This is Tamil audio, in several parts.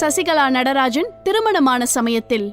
சசிகலா நடராஜன் திருமணமான சமயத்தில்.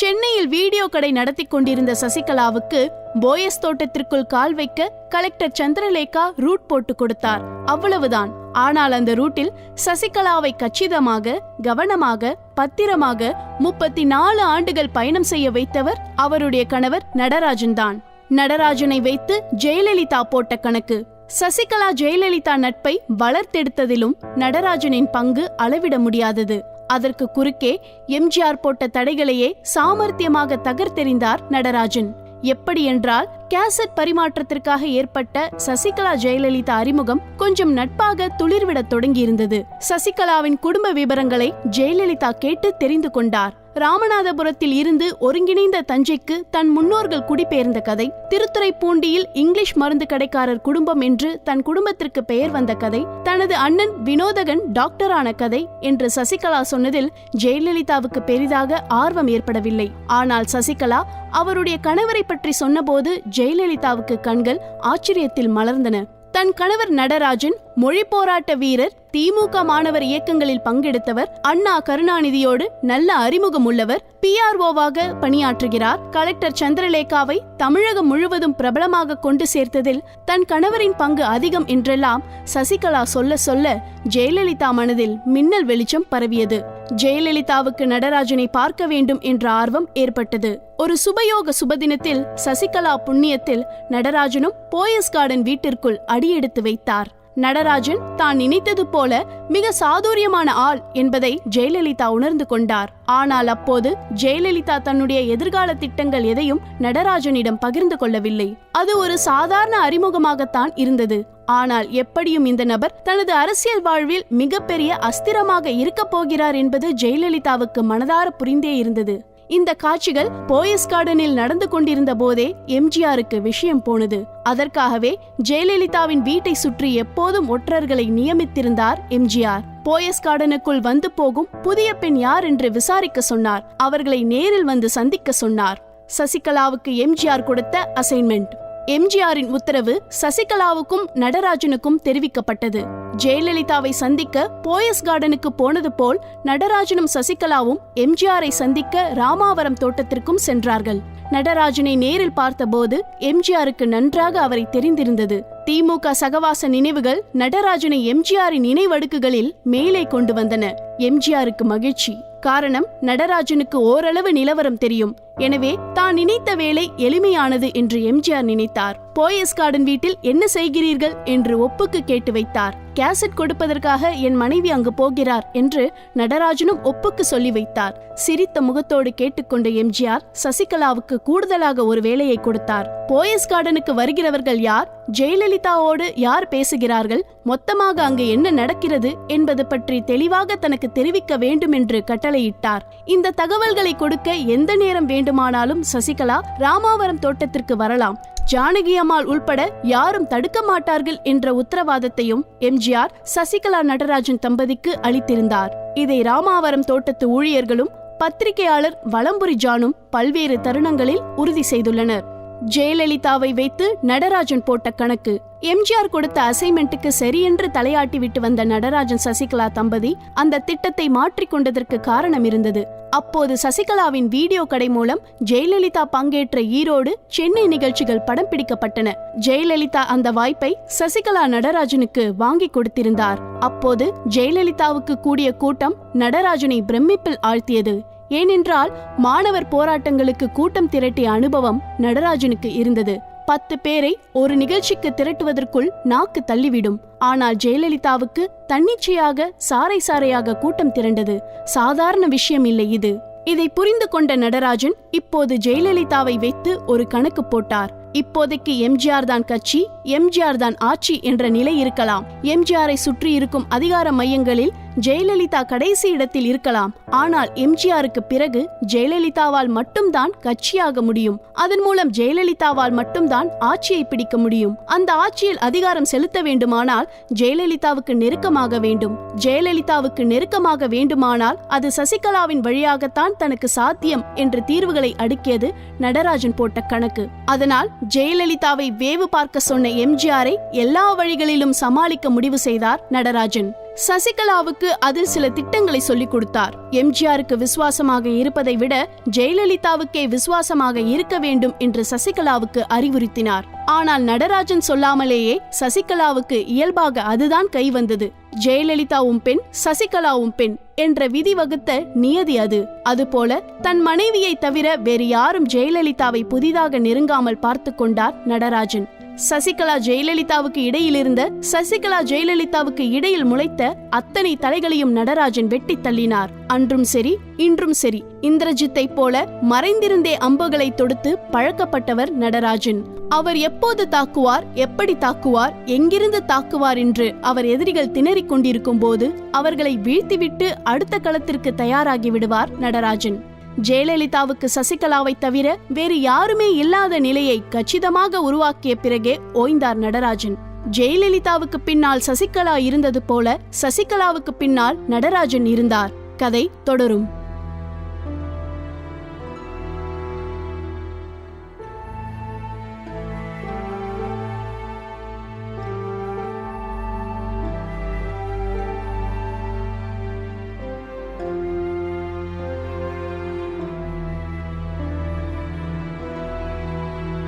சென்னையில் வீடியோ கடை நடத்தி கொண்டிருந்த சசிகலாவுக்கு போயஸ் தோட்டத்திற்குள் கால் வைக்க கலெக்டர் சந்திரலேகா ரூட் போட்டு கொடுத்தார். அவ்வளவுதான். ஆனால் அந்த ரூட்டில் சசிகலாவை கச்சிதமாக கவனமாக பத்திரமாக முப்பத்தி நாலு ஆண்டுகள் பயணம் செய்ய வைத்தவர் அவருடைய கணவர் நடராஜன் தான். நடராஜனை வைத்து ஜெயலலிதா போட்ட கணக்கு. சசிகலா ஜெயலலிதா நட்பை வளர்த்தெடுத்ததிலும் நடராஜனின் பங்கு அளவிட முடியாதது. அதற்கு குறுக்கே எம்ஜிஆர் போட்ட தடைகளையே சாமர்த்தியமாக தகர்த்தெறிந்தார் நடராஜன். எப்படி என்றால் கேசட் பரிமாற்றத்திற்காக ஏற்பட்ட சசிகலா ஜெயலலிதா அறிமுகம் கொஞ்சம் நட்பாக துளிர்விடத் தொடங்கியிருந்தது. சசிகலாவின் குடும்ப விவரங்களை ஜெயலலிதா கேட்டு தெரிந்து கொண்டார். ராமநாதபுரத்தில் இருந்து ஒருங்கிணைந்த தஞ்சைக்கு தன் முன்னோர்கள் குடிபெயர்ந்த கதை திருத்துறைப்பூண்டியில் இங்கிலீஷ் மருந்து கடைக்காரர் குடும்பம் என்று தன் குடும்பத்திற்கு பெயர் வந்த கதை தனது அண்ணன் வினோதகன் டாக்டரான கதை என்று சசிகலா சொன்னதில் ஜெயலலிதாவுக்கு பெரிதாக ஆர்வம் ஏற்படவில்லை. ஆனால் சசிகலா அவருடைய கணவரை பற்றி சொன்னபோது ஜெயலலிதாவுக்கு கண்கள் ஆச்சரியத்தில் மலர்ந்தன. தன் கணவர் நடராஜன் மொழி போராட்ட வீரர் திமுக மாணவர் இயக்கங்களில் பங்கெடுத்தவர் அண்ணா கருணாநிதியோடு நல்ல அறிமுகம் உள்ளவர் பிஆர்ஓவாக பணியாற்றுகிறார். கலெக்டர் சந்திரலேகாவை தமிழகம் முழுவதும் பிரபலமாக கொண்டு சேர்த்ததில் தன் கணவரின் பங்கு அதிகம் என்றெல்லாம் சசிகலா சொல்ல சொல்ல ஜெயலலிதா மனதில் மின்னல் வெளிச்சம் பரவியது. ஜெயலலிதாவுக்கு நடராஜனை பார்க்க வேண்டும் என்ற ஆர்வம் ஏற்பட்டது. ஒரு சுபயோக சுபதினத்தில் சசிகலா புண்ணியத்தில் நடராஜனும் போயஸ் கார்டன் வீட்டிற்குள் அடியெடுத்து வைத்தார். நடராஜன் தான் நினைத்தது போல மிக சாதுரியமான ஆள் என்பதை ஜெயலலிதா உணர்ந்து கொண்டார். ஆனால் அப்போது ஜெயலலிதா தன்னுடைய எதிர்கால திட்டங்கள் எதையும் நடராஜனிடம் பகிர்ந்து கொள்ளவில்லை. அது ஒரு சாதாரண அறிமுகமாகத்தான் இருந்தது. ஆனால் எப்படியும் இந்த நபர் தனது அரசியல் வாழ்வில் மிகப்பெரிய அஸ்திரமாக இருக்கப் போகிறார் என்பது ஜெயலலிதாவுக்கு மனதார புரிந்தே இருந்தது. இந்த காட்சிகள் போயஸ் கார்டனில் நடந்து கொண்டிருந்த போதே எம்ஜிஆருக்கு விஷயம் போனது. அதற்காகவே ஜெயலலிதாவின் வீட்டை சுற்றி எப்போதும் ஒற்றர்களை நியமித்திருந்தார் எம்ஜிஆர். போயஸ் கார்டனுக்குள் வந்து போகும் புதிய பெண் யார் என்று விசாரிக்க சொன்னார். அவர்களை நேரில் வந்து சந்திக்க சொன்னார். சசிகலாவுக்கு எம்ஜிஆர் கொடுத்த அசைன்மெண்ட். எம்ஜிஆரின் உத்தரவு சசிகலாவுக்கும் நடராஜனுக்கும் தெரிவிக்கப்பட்டது. ஜெயலலிதாவை சந்திக்க போயஸ் கார்டனுக்கு போனது போல் நடராஜனும் சசிகலாவும் எம்ஜிஆரை சந்திக்க ராமாவரம் தோட்டத்திற்கும் சென்றார்கள். நடராஜனை நேரில் பார்த்தபோது எம்ஜிஆருக்கு நன்றாக அவரை தெரிந்திருந்தது. திமுக சகவாச நினைவுகள் நடராஜனை எம்ஜிஆரின் நினைவடுக்குகளில் மேலே கொண்டு வந்தன. எம்ஜிஆருக்கு மகிழ்ச்சி. காரணம் நடராஜனுக்கு ஓரளவு நிலவரம் தெரியும். எனவே தான் நினைத்த வேலை எளிமையானது என்று எம்ஜிஆர் நினைத்தார். போயஸ் கார்டன் வீட்டில் என்ன செய்கிறீர்கள் என்று ஒப்புக்கு கேட்டு வைத்தார். கேசட் கொடுப்பதற்காக என் மனைவி அங்கு போகிறார் என்று நடராஜனும் ஒப்புக்கு சொல்லி வைத்தார். சிரித்த முகத்தோடு கேட்டுக்கொண்ட எம்ஜிஆர் சசிகலாவுக்கு கூடுதலாக ஒரு வேலையை கொடுத்தார். போயஸ் கார்டனுக்கு வருகிறவர்கள் யார்? ஜெயலலிதாவோடு யார் பேசுகிறார்கள்? மொத்தமாக அங்கு என்ன நடக்கிறது என்பது பற்றி தெளிவாக தனக்கு தெரிவிக்க வேண்டும் என்று கட்டளையிட்டார். இந்த தகவல்களை கொடுக்க எந்த நேரம் வேண்டுமானாலும் சசிகலா ராமாவரம் தோட்டத்திற்கு வரலாம். ஜானகி அம்மாள் உள்பட யாரும் தடுக்க மாட்டார்கள் என்ற உத்தரவாதத்தையும் எம்ஜிஆர் சசிகலா நடராஜன் தம்பதிக்கு அளித்திருந்தார். இதை ராமாவரம் தோட்டத்து ஊழியர்களும் பத்திரிகையாளர் வலம்புரி ஜானும் பல்வேறு தருணங்களில் உறுதி செய்துள்ளனர். ஜெயலலிதாவை வைத்து நடராஜன் போட்ட கணக்கு. எம்ஜிஆர் கொடுத்த அசைன்மெண்ட்டுக்கு சரியென்று தலையாட்டி விட்டு வந்த நடராஜன் சசிகலா தம்பதி அந்த திட்டத்தை மாற்றிக் கொண்டதற்கு காரணம் இருந்தது. அப்போது சசிகலாவின் வீடியோ கடை மூலம் ஜெயலலிதா பங்கேற்ற ஈரோடு சென்னை நிகழ்ச்சிகள் படம் பிடிக்கப்பட்டன. ஜெயலலிதா அந்த வாய்ப்பை சசிகலா நடராஜனுக்கு வாங்கி கொடுத்திருந்தார். அப்போது ஜெயலலிதாவுக்கு கூடிய கூட்டம் நடராஜனை பிரமிப்பில் ஆழ்த்தியது. ஏனென்றால் மாணவர் போராட்டங்களுக்கு கூட்டம் திரட்டிய அனுபவம் நடராஜனுக்கு இருந்தது. பத்து பேரை ஒரு நிகழ்ச்சிக்கு திரட்டுவதற்குள் நாக்கு தள்ளிவிடும். ஆனால் ஜெயலலிதாவுக்கு தன்னிச்சையாக சாறை சாறையாக கூட்டம் திரண்டது. சாதாரண விஷயம் இல்லை இது. இதை புரிந்து கொண்ட நடராஜன் இப்போது ஜெயலலிதாவை வைத்து ஒரு கணக்கு போட்டார். இப்போதைக்கு எம்ஜிஆர் தான் கட்சி எம்ஜிஆர் தான் ஆட்சி என்ற நிலை இருக்கலாம். எம்ஜிஆரை சுற்றி இருக்கும் அதிகார மையங்களில் ஜெயலலிதா கடைசி இடத்தில் இருக்கலாம். ஆனால் எம்ஜிஆருக்கு பிறகு ஜெயலலிதாவால் மட்டும்தான் கட்சியாக முடியும். அதன் மூலம் ஜெயலலிதாவால் மட்டும்தான் ஆட்சியை பிடிக்க முடியும். அந்த ஆட்சியில் அதிகாரம் செலுத்த வேண்டுமானால் ஜெயலலிதாவுக்கு நெருக்கமாக வேண்டும். ஜெயலலிதாவுக்கு நெருக்கமாக வேண்டுமானால் அது சசிகலாவின் வழியாகத்தான் தனக்கு சாத்தியம் என்ற தீர்வுகளை அடுக்கியது நடராஜன் போட்ட கணக்கு. அதனால் ஜெயலலிதாவை வேவு பார்க்க சொன்ன எம்ஜிஆரை எல்லா வழிகளிலும் சமாளிக்க முடிவு செய்தார் நடராஜன். சசிகலாவுக்கு அதில் சில திட்டங்களை சொல்லிக் கொடுத்தார். எம்ஜிஆருக்கு விசுவாசமாக இருப்பதை விட ஜெயலலிதாவுக்கே விசுவாசமாக இருக்க வேண்டும் என்று சசிகலாவுக்கு அறிவுறுத்தினார். ஆனால் நடராஜன் சொல்லாமலேயே சசிகலாவுக்கு இயல்பாக அதுதான் கை வந்தது. ஜெயலலிதாவும் பெண் சசிகலாவும் பெண் என்ற விதி வகுத்த நியதி அது. அதுபோல தன் மனைவியை தவிர வேறு யாரும் ஜெயலலிதாவை புதிதாக நெருங்காமல் பார்த்து கொண்டார் நடராஜன். சசிகலா ஜெயலலிதாவுக்கு இடையில் இருந்த சசிகலா ஜெயலலிதாவுக்கு இடையில் முளைத்த அத்தனை தலைகளையும் நடராஜன் வெட்டி தள்ளினார். அன்றும் சரி இன்றும் சரி இந்திரஜித்தை போல மறைந்திருந்தே அம்புகளை தொடுத்து பழக்கப்பட்டவர் நடராஜன். அவர் எப்போது தாக்குவார் எப்படி தாக்குவார் எங்கிருந்து தாக்குவார் என்று அவர் எதிரிகள் திணறிக் கொண்டிருக்கும் போது அவர்களை வீழ்த்திவிட்டு அடுத்த களத்திற்கு தயாராகி விடுவார் நடராஜன். ஜெயலலிதாவுக்கு சசிகலாவை தவிர வேறு யாருமே இல்லாத நிலையை கச்சிதமாக உருவாக்கிய பிறகே ஓய்ந்தார் நடராஜன். ஜெயலலிதாவுக்கு பின்னால் சசிகலா இருந்தது போல சசிகலாவுக்கு பின்னால் நடராஜன் இருந்தார். கதை தொடரும்.